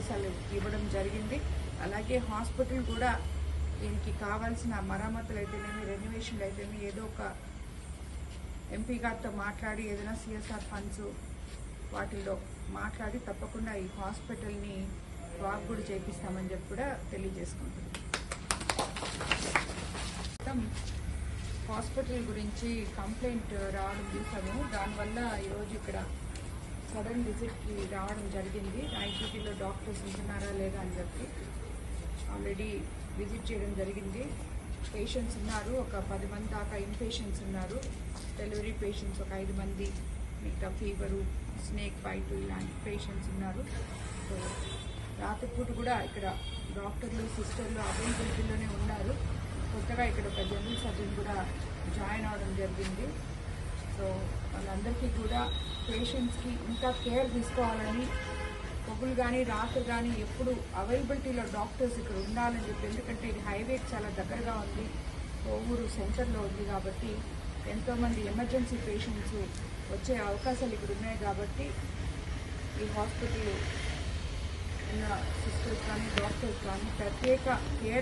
ఆదేశాలు ఇవ్వడం జరిగింది. అలాగే హాస్పిటల్ కూడా దీనికి కావాల్సిన మరమ్మతులు అయితేనేమి రెన్యువేషన్లు అయితేనేమి ఏదో ఒక ఎంపీ గారితో మాట్లాడి ఏదైనా సిఎస్ఆర్ ఫండ్స్ వాటిల్లో మాట్లాడి తప్పకుండా ఈ హాస్పిటల్ని వాగ్గుడు చేపిస్తామని చెప్పి కూడా తెలియజేసుకుంటున్నాం. మొత్తం హాస్పిటల్ గురించి కంప్లైంట్ రావడం చూసాము. దానివల్ల ఈరోజు ఇక్కడ సడన్ విజిట్కి రావడం జరిగింది. నైట్ డాక్టర్స్ ఉంటున్నారా లేదా అని చెప్పి ఆల్రెడీ విజిట్ చేయడం జరిగింది. పేషెంట్స్ ఉన్నారు. ఒక పది మంది దాకా ఇన్పేషెంట్స్ ఉన్నారు. డెలివరీ పేషెంట్స్ ఒక ఐదు మంది మిగతా ఫీవరు స్నేక్ బైట్ ఇలాంటి పేషెంట్స్ ఉన్నారు. సో రాత్రిపూట కూడా ఇక్కడ డాక్టర్లు సిస్టర్లు అవైలబిలిటీలోనే ఉన్నారు. కొత్తగా ఇక్కడ ఒక జనరల్ సర్జన్ కూడా జాయిన్ అవడం జరిగింది. సో వాళ్ళందరికీ కూడా పేషెంట్స్కి ఇంకా కేర్ తీసుకోవాలని పొగులు కానీ రాత్రి కానీ ఎప్పుడు అవైలబిలిటీలో డాక్టర్స్ ఇక్కడ ఉండాలని చెప్పి ఎందుకంటే ఇది హైవేకి చాలా దగ్గరగా ఉంది. ఊరు సెంటర్లో ఉంది కాబట్టి ఎంతోమంది ఎమర్జెన్సీ పేషెంట్స్ వచ్చే అవకాశాలు ఇక్కడ ఉన్నాయి కాబట్టి ఈ హాస్పిటల్ ఉన్న సిస్టర్స్ కానీ డాక్టర్స్ కానీ ప్రత్యేక కేర్